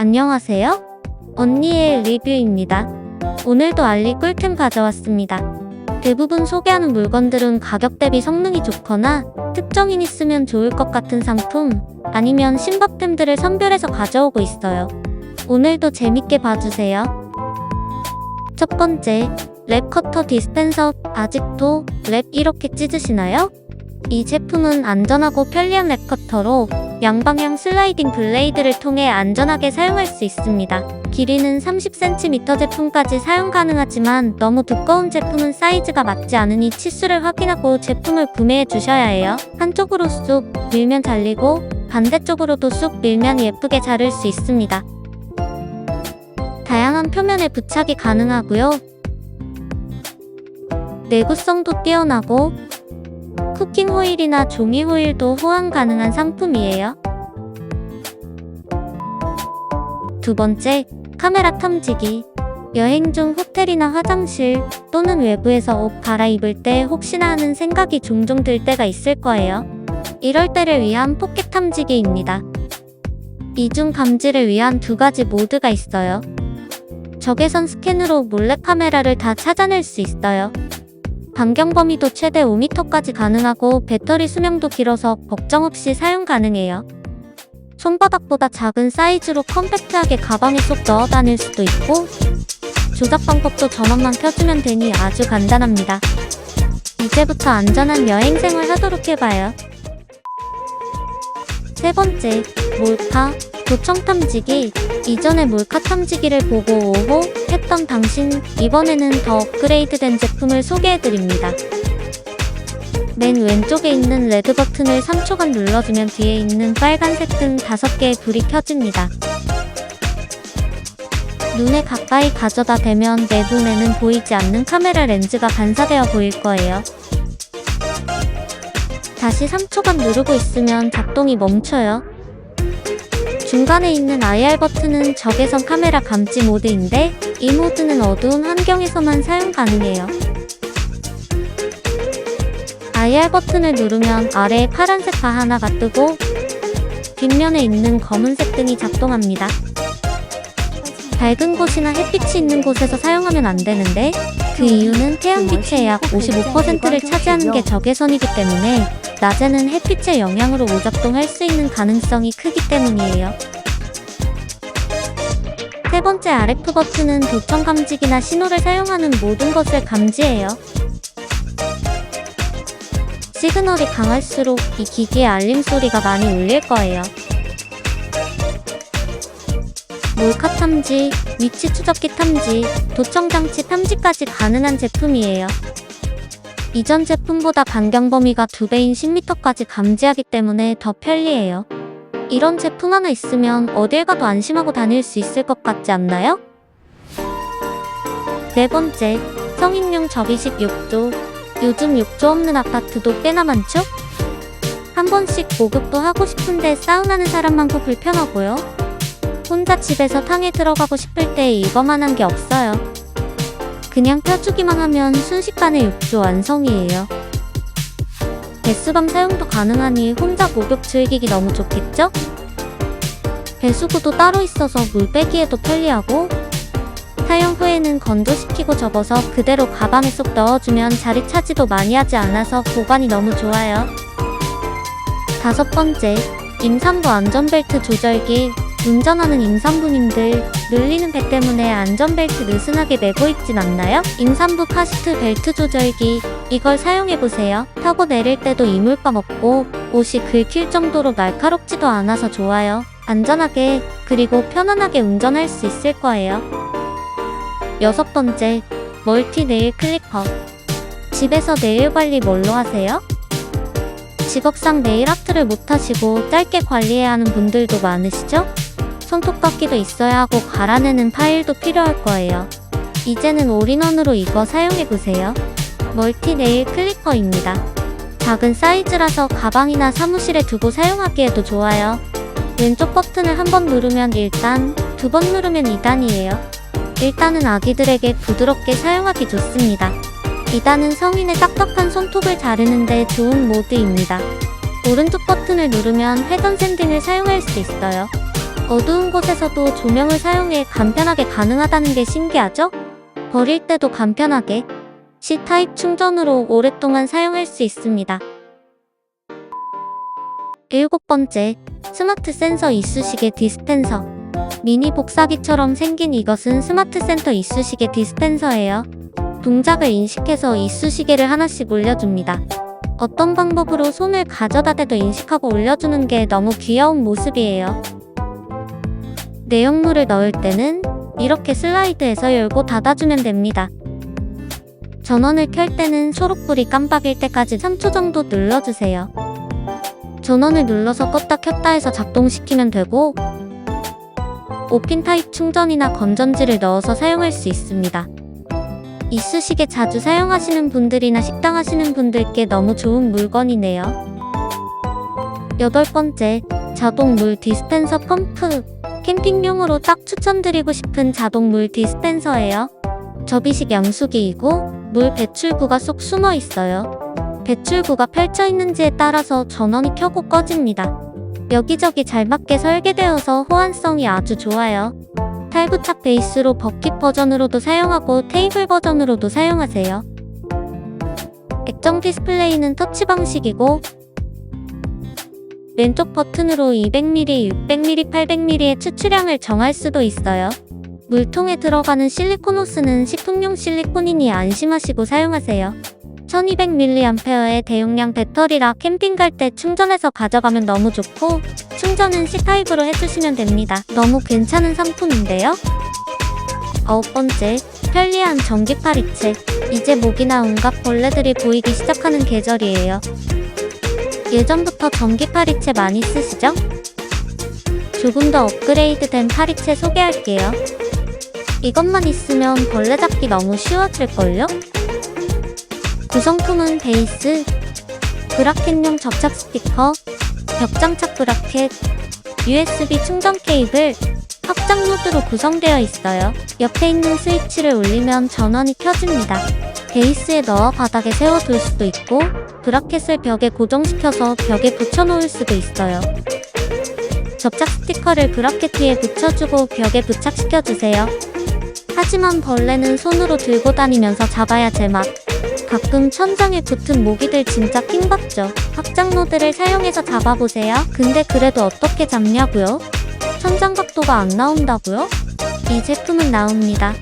안녕하세요. 언니의 리뷰입니다. 오늘도 알리 꿀템 가져왔습니다. 대부분 소개하는 물건들은 가격 대비 성능이 좋거나 특정인이 쓰면 좋을 것 같은 상품 아니면 신박템들을 선별해서 가져오고 있어요. 오늘도 재밌게 봐주세요. 첫 번째, 랩 커터 디스펜서 아직도 랩 이렇게 찢으시나요? 이 제품은 안전하고 편리한 랩 커터로 양방향 슬라이딩 블레이드를 통해 안전하게 사용할 수 있습니다. 길이는 30cm 제품까지 사용 가능하지만 너무 두꺼운 제품은 사이즈가 맞지 않으니 치수를 확인하고 제품을 구매해 주셔야 해요. 한쪽으로 쑥 밀면 잘리고 반대쪽으로도 쑥 밀면 예쁘게 자를 수 있습니다. 다양한 표면에 부착이 가능하고요. 내구성도 뛰어나고 쿠킹 호일이나 종이 호일도 호환 가능한 상품이에요. 두 번째, 카메라 탐지기. 여행 중 호텔이나 화장실 또는 외부에서 옷 갈아입을 때 혹시나 하는 생각이 종종 들 때가 있을 거예요. 이럴 때를 위한 포켓 탐지기입니다. 이중 감지를 위한 두 가지 모드가 있어요. 적외선 스캔으로 몰래 카메라를 다 찾아낼 수 있어요. 반경 범위도 최대 5m까지 가능하고 배터리 수명도 길어서 걱정 없이 사용 가능해요. 손바닥보다 작은 사이즈로 컴팩트하게 가방에 쏙 넣어 다닐 수도 있고 조작 방법도 전원만 켜주면 되니 아주 간단합니다. 이제부터 안전한 여행 생활 하도록 해봐요. 세 번째, 몰카, 도청 탐지기. 이전에 몰카 탐지기를 보고 오호 했던 당신, 이번에는 더 업그레이드된 제품을 소개해드립니다. 맨 왼쪽에 있는 레드 버튼을 3초간 눌러주면 뒤에 있는 빨간색 등 5개의 불이 켜집니다. 눈에 가까이 가져다 대면 내 눈에는 보이지 않는 카메라 렌즈가 반사되어 보일 거예요. 다시 3초간 누르고 있으면 작동이 멈춰요. 중간에 있는 IR 버튼은 적외선 카메라 감지 모드인데 이 모드는 어두운 환경에서만 사용 가능해요. IR 버튼을 누르면 아래에 파란색 바 하나가 뜨고 뒷면에 있는 검은색 등이 작동합니다. 밝은 곳이나 햇빛이 있는 곳에서 사용하면 안 되는데 그 이유는 태양빛의 약 55%를 차지하는 게 적외선이기 때문에 낮에는 햇빛의 영향으로 오작동할 수 있는 가능성이 크기 때문이에요. 세 번째 RF 버튼은 도청 감지기나 신호를 사용하는 모든 것을 감지해요. 시그널이 강할수록 이 기기의 알림 소리가 많이 울릴 거예요. 몰카 탐지, 위치 추적기 탐지, 도청 장치 탐지까지 가능한 제품이에요. 이전 제품보다 반경 범위가 2배인 10m까지 감지하기 때문에 더 편리해요. 이런 제품 하나 있으면 어딜 가도 안심하고 다닐 수 있을 것 같지 않나요? 네 번째, 성인용 접이식 욕조. 요즘 욕조 없는 아파트도 꽤나 많죠? 한 번씩 목욕도 하고 싶은데 사우나는 사람 많고 불편하고요. 혼자 집에서 탕에 들어가고 싶을 때 이거만한 게 없어요. 그냥 펴주기만 하면 순식간에 욕조 완성이에요. 배수감 사용도 가능하니 혼자 목욕 즐기기 너무 좋겠죠? 배수구도 따로 있어서 물 빼기에도 편리하고 사용 후에는 건조시키고 접어서 그대로 가방에 쏙 넣어주면 자리 차지도 많이 하지 않아서 보관이 너무 좋아요. 다섯 번째, 임산부 안전벨트 조절기. 운전하는 임산부님들, 눌리는 배 때문에 안전벨트 느슨하게 매고 있진 않나요? 임산부 카시트 벨트 조절기. 이걸 사용해보세요. 타고 내릴 때도 이물감 없고, 옷이 긁힐 정도로 날카롭지도 않아서 좋아요. 안전하게, 그리고 편안하게 운전할 수 있을 거예요. 여섯 번째, 멀티 네일 클리퍼. 집에서 네일 관리 뭘로 하세요? 직업상 네일 아트를 못하시고 짧게 관리해야 하는 분들도 많으시죠? 손톱깎이도 있어야 하고 갈아내는 파일도 필요할 거예요. 이제는 올인원으로 이거 사용해보세요. 멀티 네일 클리퍼입니다. 작은 사이즈라서 가방이나 사무실에 두고 사용하기에도 좋아요. 왼쪽 버튼을 한 번 누르면 1단, 두 번 누르면 2단이에요. 1단은 아기들에게 부드럽게 사용하기 좋습니다. 2단은 성인의 딱딱한 손톱을 자르는데 좋은 모드입니다. 오른쪽 버튼을 누르면 회전 샌딩을 사용할 수 있어요. 어두운 곳에서도 조명을 사용해 간편하게 가능하다는 게 신기하죠? 버릴 때도 간편하게 C타입 충전으로 오랫동안 사용할 수 있습니다. 일곱 번째, 스마트 센서 이쑤시개 디스펜서. 미니 복사기처럼 생긴 이것은 스마트 센터 이쑤시개 디스펜서예요. 동작을 인식해서 이쑤시개를 하나씩 올려줍니다. 어떤 방법으로 손을 가져다 대도 인식하고 올려주는 게 너무 귀여운 모습이에요. 내용물을 넣을 때는 이렇게 슬라이드해서 열고 닫아주면 됩니다. 전원을 켤 때는 초록불이 깜빡일 때까지 3초 정도 눌러주세요. 전원을 눌러서 껐다 켰다 해서 작동시키면 되고 5핀 타입 충전이나 건전지를 넣어서 사용할 수 있습니다. 이쑤시개 자주 사용하시는 분들이나 식당 하시는 분들께 너무 좋은 물건이네요. 여덟 번째, 자동 물 디스펜서 펌프. 캠핑용으로 딱 추천드리고 싶은 자동 물 디스펜서예요. 접이식 양수기이고 물 배출구가 쏙 숨어 있어요. 배출구가 펼쳐 있는지에 따라서 전원이 켜고 꺼집니다. 여기저기 잘 맞게 설계되어서 호환성이 아주 좋아요. 탈부착 베이스로 버킷 버전으로도 사용하고 테이블 버전으로도 사용하세요. 액정 디스플레이는 터치 방식이고 왼쪽 버튼으로 200ml, 600ml, 800ml의 추출량을 정할 수도 있어요. 물통에 들어가는 실리콘 호스는 식품용 실리콘이니 안심하시고 사용하세요. 1200mAh의 대용량 배터리라 캠핑 갈 때 충전해서 가져가면 너무 좋고 충전은 C타입으로 해주시면 됩니다. 너무 괜찮은 상품인데요? 아홉 번째, 편리한 전기 파리채. 이제 모기나 온갖 벌레들이 보이기 시작하는 계절이에요. 예전부터 전기 파리채 많이 쓰시죠? 조금 더 업그레이드된 파리채 소개할게요. 이것만 있으면 벌레 잡기 너무 쉬워질걸요? 구성품은 베이스, 브라켓용 접착 스피커, 벽장착 브라켓, USB 충전 케이블, 확장 모드로 구성되어 있어요. 옆에 있는 스위치를 올리면 전원이 켜집니다. 베이스에 넣어 바닥에 세워둘 수도 있고 브라켓을 벽에 고정시켜서 벽에 붙여놓을 수도 있어요. 접착 스티커를 브라켓 뒤에 붙여주고 벽에 부착시켜주세요. 하지만 벌레는 손으로 들고 다니면서 잡아야 제맛. 가끔 천장에 붙은 모기들 진짜 킹받죠. 확장 모드를 사용해서 잡아보세요. 근데 그래도 어떻게 잡냐고요? 천장 각도가 안 나온다고요? 이 제품은 나옵니다.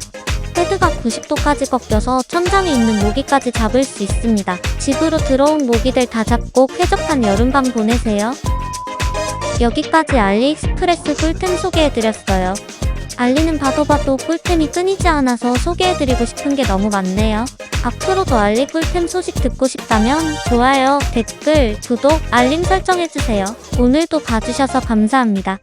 헤드가 90도까지 꺾여서 천장에 있는 모기까지 잡을 수 있습니다. 집으로 들어온 모기들 다 잡고 쾌적한 여름밤 보내세요. 여기까지 알리익스프레스 꿀템 소개해드렸어요. 알리는 봐도 봐도 꿀템이 끊이지 않아서 소개해드리고 싶은 게 너무 많네요. 앞으로도 알리 꿀템 소식 듣고 싶다면 좋아요, 댓글, 구독, 알림 설정해주세요. 오늘도 봐주셔서 감사합니다.